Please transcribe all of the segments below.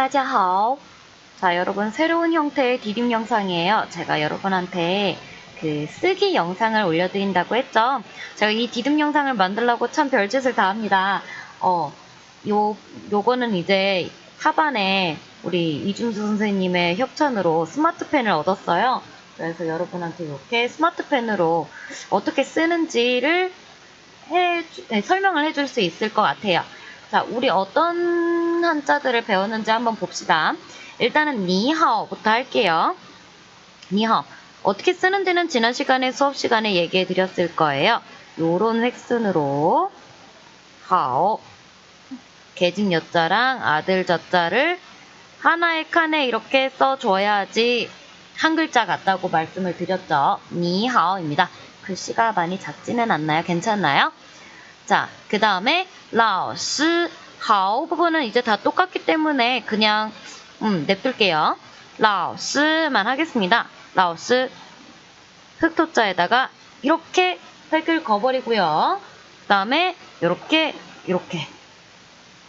따자하오. 자, 여러분 새로운 형태의 디딤 영상이에요. 제가 여러분한테 그 쓰기 영상을 올려드린다고 했죠. 제가 이 디딤 영상을 만들려고 참 별짓을 다 합니다. 어, 요, 요거는 이제 하반에 우리 이준수 선생님의 협찬으로 스마트펜을 얻었어요. 그래서 여러분한테 이렇게 스마트펜으로 어떻게 쓰는지를 해, 네, 설명을 해줄 수 있을 것 같아요. 자, 우리 어떤 한자들을 배웠는지 한번 봅시다. 일단은 니하오부터 할게요. 니하오. 어떻게 쓰는지는 지난 시간에 수업 시간에 얘기해 드렸을 거예요. 요런 획순으로 하오. 개집 여자랑 아들 저자를 하나의 칸에 이렇게 써줘야지 한 글자 같다고 말씀을 드렸죠. 니하오입니다. 글씨가 많이 작지는 않나요? 괜찮나요? 자, 그 다음에 라오스 하오 부분은 이제 다 똑같기 때문에 그냥 음, 냅둘게요. 라오스만 하겠습니다. 라오스 흑토자에다가 이렇게 획을 그어버리고요. 그 다음에 이렇게 이렇게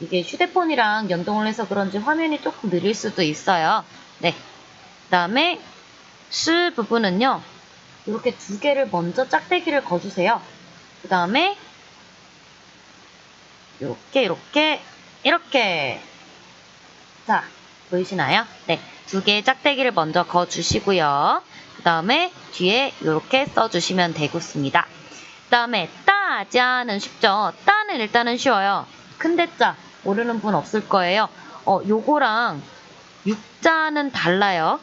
이게 휴대폰이랑 연동을 해서 그런지 화면이 조금 느릴 수도 있어요. 네. 그 다음에 스 부분은요. 이렇게 두 개를 먼저 짝대기를 거주세요. 그 다음에 이렇게 이렇게 이렇게 자 보이시나요? 네, 두 개의 짝대기를 먼저 거주시고요. 그 다음에 뒤에 이렇게 써주시면 되겠습니다. 그 다음에 따자는 쉽죠? 따는 일단은 쉬워요. 큰데 자 모르는 분 없을 거예요. 어, 요거랑 육자는 달라요.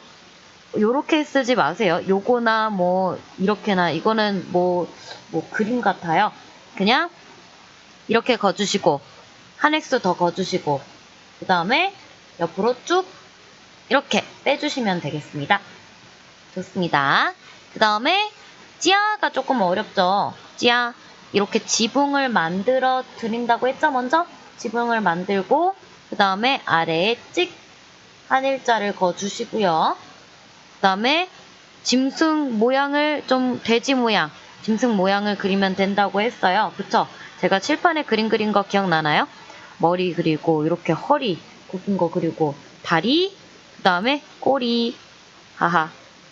요렇게 쓰지 마세요. 요거나 뭐 이렇게나 이거는 뭐, 뭐 그림 같아요. 그냥 이렇게 거주시고 한 획수 더 거주시고 그 다음에 옆으로 쭉 이렇게 빼주시면 되겠습니다. 좋습니다. 그 다음에 찌아가 조금 어렵죠. 찌아 이렇게 지붕을 만들어 드린다고 했죠 먼저? 지붕을 만들고 그 다음에 아래에 찍 한 일자를 거주시고요. 그 다음에 짐승 모양을 좀 돼지 모양, 짐승 모양을 그리면 된다고 했어요. 그쵸? 제가 칠판에 그림 그린 거 기억나나요? 머리 그리고 이렇게 허리 굽은 거 그리고 다리, 그 다음에 꼬리, 하하,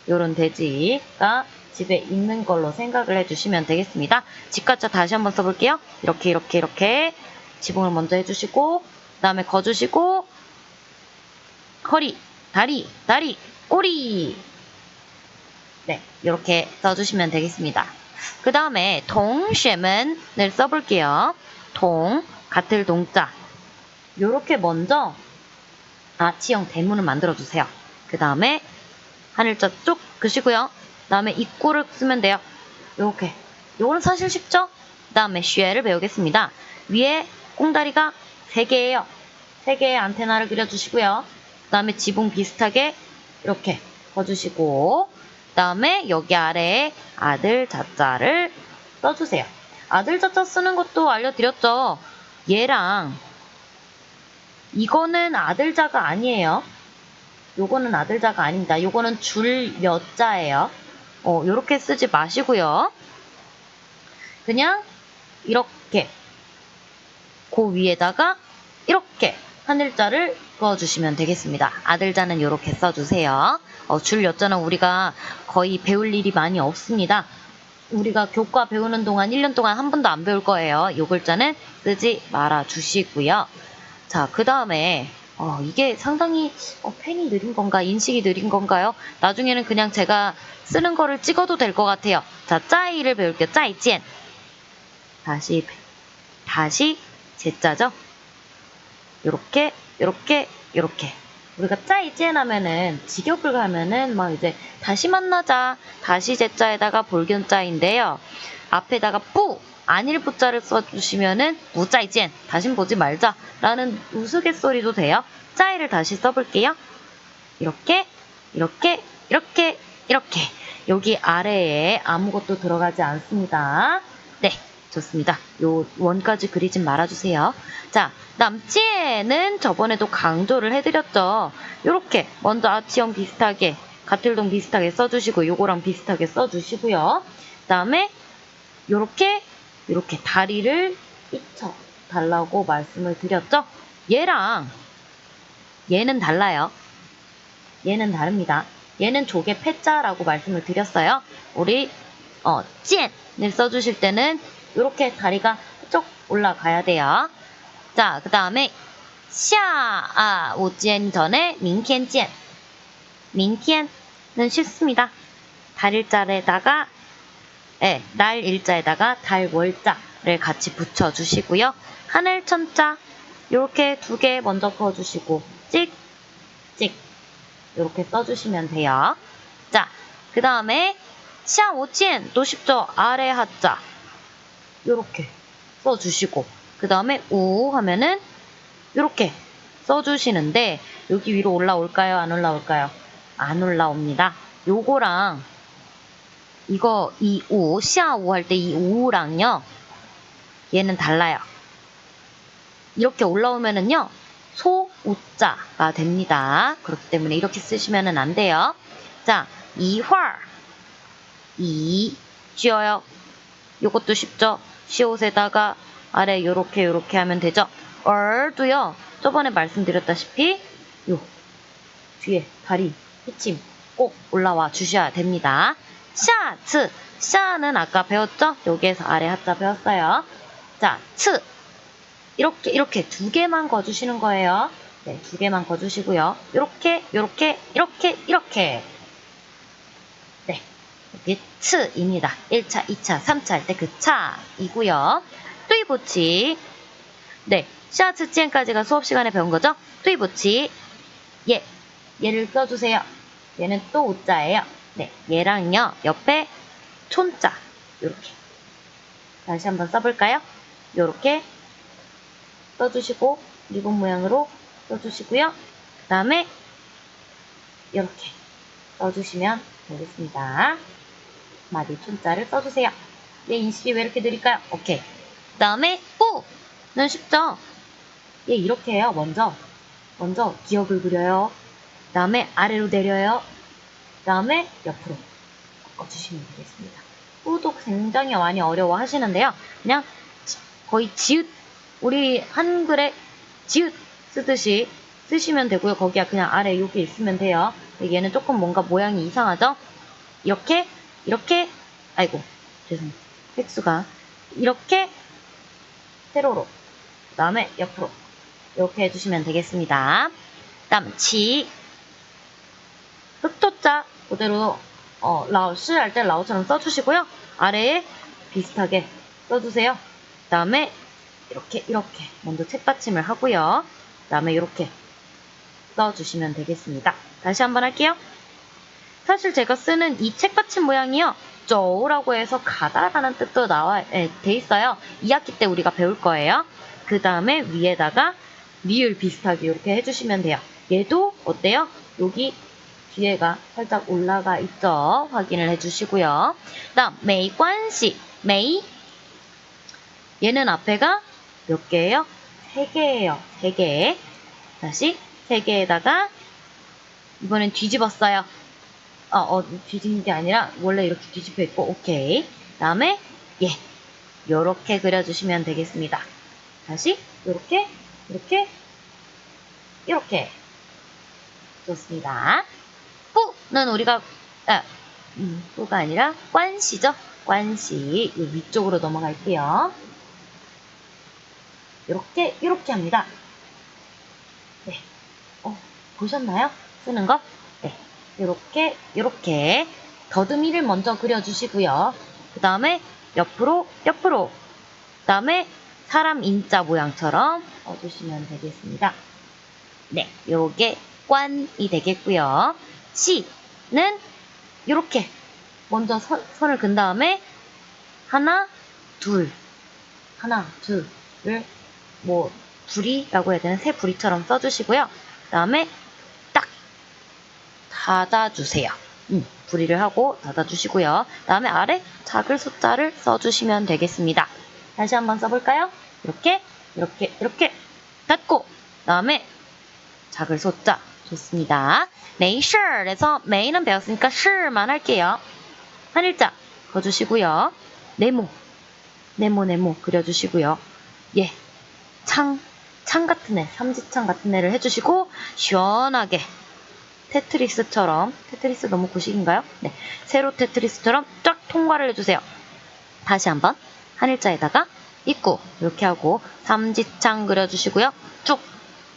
요런 돼지가 집에 있는 걸로 생각을 해주시면 되겠습니다. 집가짜 다시 한번 써볼게요. 이렇게 이렇게 이렇게 지붕을 먼저 해주시고 그 다음에 거주시고 허리, 다리, 다리, 꼬리 네, 이렇게 써주시면 되겠습니다. 그 다음에 동쉐문을 써볼게요. 동, 같을 동자 요렇게 먼저 아치형 대문을 만들어주세요. 그 다음에 하늘자 쭉 그시고요. 그 다음에 입구를 쓰면 돼요. 요렇게. 요거는 사실 쉽죠? 그 다음에 쉐를 배우겠습니다. 위에 꽁다리가 3개예요. 3개의 안테나를 그려주시고요. 그 다음에 지붕 비슷하게 이렇게 거주시고 그 다음에 여기 아래에 아들 자자를 써주세요. 아들 자자 쓰는 것도 알려드렸죠. 얘랑 이거는 아들 자가 아니에요. 요거는 아들 자가 아닙니다. 요거는 줄몇 자예요. 어, 요렇게 쓰지 마시고요. 그냥 이렇게 그 위에다가 이렇게 하늘자를 그어주시면 되겠습니다. 아들자는 이렇게 써주세요. 어, 줄 여자는 우리가 거의 배울 일이 많이 없습니다. 우리가 교과 배우는 동안 1년 동안 한 번도 안 배울 거예요. 요 글자는 쓰지 말아 주시고요. 자, 그 다음에 어, 이게 상당히 어, 펜이 느린 건가 인식이 느린 건가요? 나중에는 그냥 제가 쓰는 거를 찍어도 될 것 같아요. 자, 짜이를 배울게요. 짜이젠. 다시 다시 제자죠. 요렇게 요렇게 요렇게 우리가 짜이젠 하면은 직역을 가면은 막 이제 다시 만나자 다시 제자에다가 볼견자인데요. 앞에다가 뿌 안일 부자를 써주시면은 무짜이젠 다신 보지 말자 라는 우스갯소리도 돼요. 짜이를 다시 써볼게요. 이렇게 이렇게 이렇게 이렇게 여기 아래에 아무것도 들어가지 않습니다. 네 좋습니다. 요 원까지 그리지 말아주세요. 자 남치에는 저번에도 강조를 해드렸죠. 이렇게 먼저 아치형 비슷하게 가틀동 비슷하게 써주시고 요거랑 비슷하게 써주시고요. 그 다음에 요렇게 이렇게 다리를 삐쳐 달라고 말씀을 드렸죠. 얘랑 얘는 달라요. 얘는 다릅니다. 얘는 조개 패자라고 말씀을 드렸어요. 우리 어, 찐을 써주실 때는 이렇게 다리가 쭉 올라가야 돼요. 자, 그 다음에 샤아 오지엔 전에 민켄지엔 민켄은 쉽습니다. 달일자에다가 예, 날 일자에다가 달 월자를 같이 붙여주시고요. 하늘 천자 이렇게 두 개 먼저 부어주시고 찍찍 이렇게 써주시면 돼요. 자, 그 다음에 샤오첸 또 쉽죠? 아래 하자 이렇게 써주시고 그 다음에 우 하면은 이렇게 써주시는데 여기 위로 올라올까요? 안 올라올까요? 안 올라옵니다. 요거랑 이거 이 우, 시아우 할 때 이 우랑요 얘는 달라요. 이렇게 올라오면은요 소, 우자가 됩니다. 그렇기 때문에 이렇게 쓰시면은 안 돼요. 자, 이화 이 쥐어요. 요것도 쉽죠? 시옷에다가 아래 요렇게 요렇게 하면 되죠? 얼도요. 저번에 말씀드렸다시피 요 뒤에 다리 피침 꼭 올라와 주셔야 됩니다. 샤 츠 샤는 아까 배웠죠? 여기에서 아래 하자 배웠어요. 자, 츠 이렇게 이렇게 두 개만 거주시는 거예요. 네, 두 개만 거주시고요. 이렇게 이렇게 이렇게 이렇게 네, 여기 츠입니다. 1차, 2차, 3차 할 때 그 차이고요. 뚜이보치 네, 샤츠 찌엔까지가 수업 시간에 배운 거죠? 뚜이보치 예, 얘를 써주세요. 얘는 또 우자예요. 네, 얘랑요 옆에 촌자 이렇게 다시 한번 써볼까요? 이렇게 써주시고 리본 모양으로 써주시고요. 그 다음에 이렇게 써주시면 되겠습니다. 마디 촌자를 써주세요. 얘 인식이 왜 이렇게 느릴까요? 오케이. 그 다음에 뿌는 쉽죠? 얘 이렇게 해요. 먼저 먼저 기억을 그려요. 그 다음에 아래로 내려요. 그 다음에 옆으로 바꿔주시면 되겠습니다. 뿌도 굉장히 많이 어려워 하시는데요. 그냥 거의 지읒 우리 한글에 지읒 쓰듯이 쓰시면 되고요. 거기야 그냥 아래 여기 있으면 돼요. 얘는 조금 뭔가 모양이 이상하죠? 이렇게 이렇게 아이고 죄송해요. 획수가 이렇게 세로로 그 다음에 옆으로 이렇게 해주시면 되겠습니다. 다음 치 흑토자 그대로 어, 라오시 할때 라오처럼 써주시고요. 아래에 비슷하게 써주세요. 그 다음에 이렇게 이렇게 먼저 책받침을 하고요. 그 다음에 이렇게 써주시면 되겠습니다. 다시 한번 할게요. 사실 제가 쓰는 이 책받침 모양이요. 쪼우라고 해서 가다라는 뜻도 나와 예, 돼 있어요. 2학기 때 우리가 배울 거예요. 그 다음에 위에다가 리을 비슷하게 이렇게 해주시면 돼요. 얘도 어때요? 여기 뒤에가 살짝 올라가 있죠. 확인을 해주시고요. 다음 메이관시 메이 얘는 앞에가 몇 개예요? 세 개예요. 세 개. 다시 세 개에다가 이번엔 뒤집었어요. 어, 어, 뒤집는 게 아니라 원래 이렇게 뒤집혀 있고 오케이. 다음에 예, 요렇게 그려주시면 되겠습니다. 다시 요렇게, 이렇게, 이렇게 좋습니다. 뿌는 우리가 아, 음, 뿌가 아니라 관시죠. 관시 요 위쪽으로 넘어갈게요. 이렇게 이렇게 합니다. 네, 어, 보셨나요? 쓰는 거? 네, 이렇게 이렇게 더듬이를 먼저 그려주시고요. 그 다음에 옆으로 옆으로 그 다음에 사람 인자 모양처럼 써주시면 되겠습니다. 네, 요게 관이 되겠고요. 시는 이렇게 먼저 선, 선을 근 다음에 하나, 둘, 하나, 둘을 뭐 부리라고 해야 되나 새 부리처럼 써주시고요. 그 다음에 딱 닫아주세요. 음, 부리를 하고 닫아주시고요. 그 다음에 아래 작을 숫자를 써주시면 되겠습니다. 다시 한번 써볼까요? 이렇게 이렇게 이렇게 닫고 그 다음에 작을 숫자 좋습니다. 메이셔에서 메이는 배웠으니까 셔만 할게요. 한일자 그어주시고요. 네모 네모 네모 그려주시고요. 예, 창 창 같은 애, 삼지창 같은 애를 해주시고 시원하게 테트리스처럼 테트리스 너무 구식인가요? 네, 세로 테트리스처럼 쫙 통과를 해주세요. 다시 한번 한 일자에다가 입구 이렇게 하고 삼지창 그려주시고요. 쭉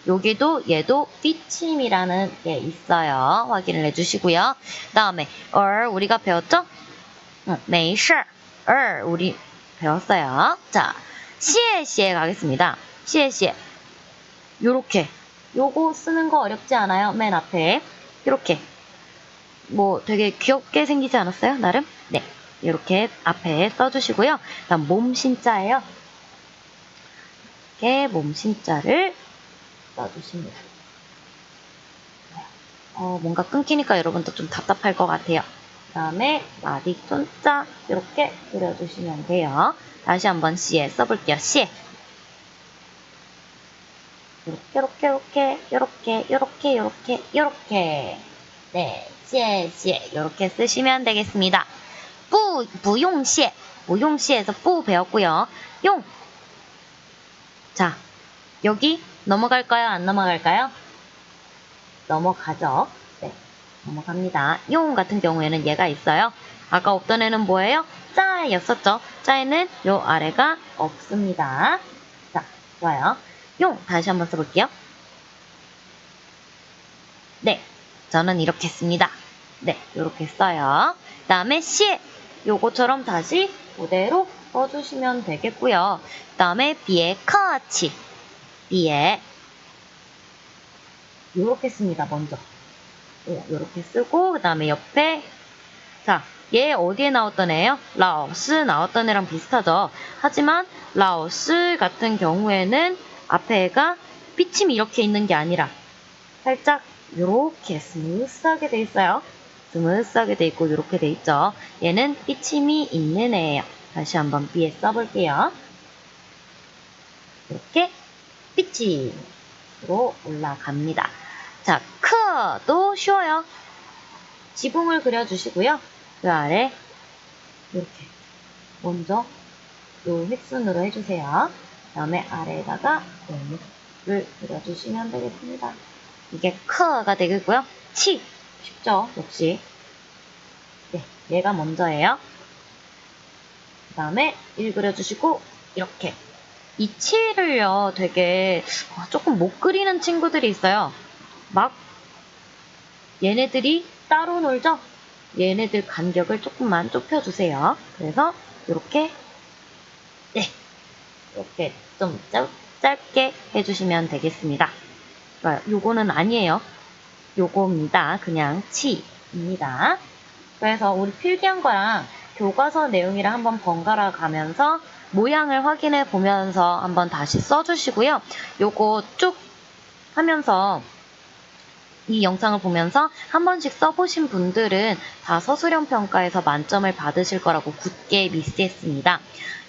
여기도 얘도 삐침이라는 게 있어요. 확인을 해주시고요. 그 다음에 얼 우리가 배웠죠? 응, 没事얼 우리 배웠어요. 자, 시에 시에 가겠습니다. 시에 시에 요렇게 요거 쓰는 거 어렵지 않아요. 맨 앞에 이렇게 뭐 되게 귀엽게 생기지 않았어요? 나름? 네. 이렇게 앞에 써주시고요. 다음 몸신자예요. 이렇게 몸신자를 써주십니다. 어, 뭔가 끊기니까 여러분도 좀 답답할 것 같아요. 그 다음에 마디 손자 이렇게 그려주시면 돼요. 다시 한번 시에 써볼게요. 시 요렇게 요렇게 요렇게 요렇게 요렇게 요렇게 네, 谢谢 요렇게 쓰시면 되겠습니다. 뿌, 무용시에 무용시에서 뿌 배웠고요. 용 자, 여기 넘어갈까요? 안 넘어갈까요? 넘어가죠. 네, 넘어갑니다. 용 같은 경우에는 얘가 있어요. 아까 없던 애는 뭐예요? 짜였었죠. 짜에는 요 아래가 없습니다. 자, 좋아요. 용 다시 한번 써볼게요. 네, 저는 이렇게 씁니다. 네, 이렇게 써요. 그 다음에 시 요거처럼 다시 그대로 써주시면 되겠고요. 그 다음에 비에 커치 비에 요렇게 씁니다. 먼저 오, 요렇게 쓰고 그 다음에 옆에 자, 얘 어디에 나왔던 애예요? 라오스 나왔던 애랑 비슷하죠. 하지만 라오스 같은 경우에는 앞에 애가 피침이 이렇게 있는 게 아니라 살짝 이렇게 스무스하게 돼 있어요. 스무스하게 돼 있고 이렇게 돼 있죠. 얘는 삐침이 있는 애예요. 다시 한번 B에 써볼게요. 이렇게 삐침으로 올라갑니다. 자, 크도 쉬워요. 지붕을 그려주시고요. 그 아래 이렇게 먼저 요 획순으로 해주세요. 그 다음에 아래에다가 골목을 그려주시면 되겠습니다. 이게 크가 되겠고요. 치 쉽죠? 역시 네, 얘가 먼저예요. 그 다음에 1 그려주시고 이렇게 이 치를요 되게 조금 못 그리는 친구들이 있어요. 막 얘네들이 따로 놀죠? 얘네들 간격을 조금만 좁혀주세요. 그래서 이렇게 네 이렇게 좀 짧, 짧게 해주시면 되겠습니다. 요거는 아니에요. 요겁니다. 그냥 치입니다. 그래서 우리 필기한 거랑 교과서 내용이랑 한번 번갈아 가면서 모양을 확인해 보면서 한번 다시 써주시고요. 요거 쭉 하면서 이 영상을 보면서 한 번씩 써보신 분들은 다 서술형 평가에서 만점을 받으실 거라고 굳게 미스했습니다.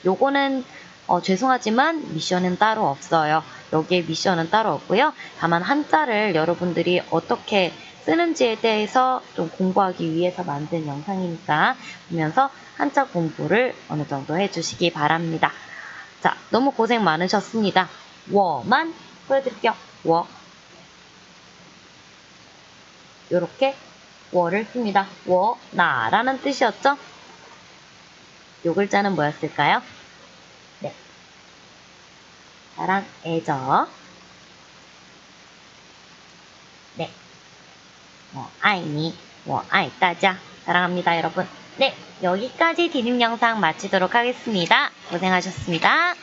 요거는 어, 죄송하지만 미션은 따로 없어요. 여기에 미션은 따로 없고요. 다만 한자를 여러분들이 어떻게 쓰는지에 대해서 좀 공부하기 위해서 만든 영상이니까 보면서 한자 공부를 어느 정도 해주시기 바랍니다. 자, 너무 고생 많으셨습니다. 워만 보여드릴게요. 워. 요렇게 워를 씁니다. 워, 나라는 뜻이었죠? 요 글자는 뭐였을까요? 네. 사랑, 애정. 네. 뭐, 아이니, 뭐, 아이, 따자. 사랑합니다, 여러분. 네. 여기까지 디딤 영상 마치도록 하겠습니다. 고생하셨습니다.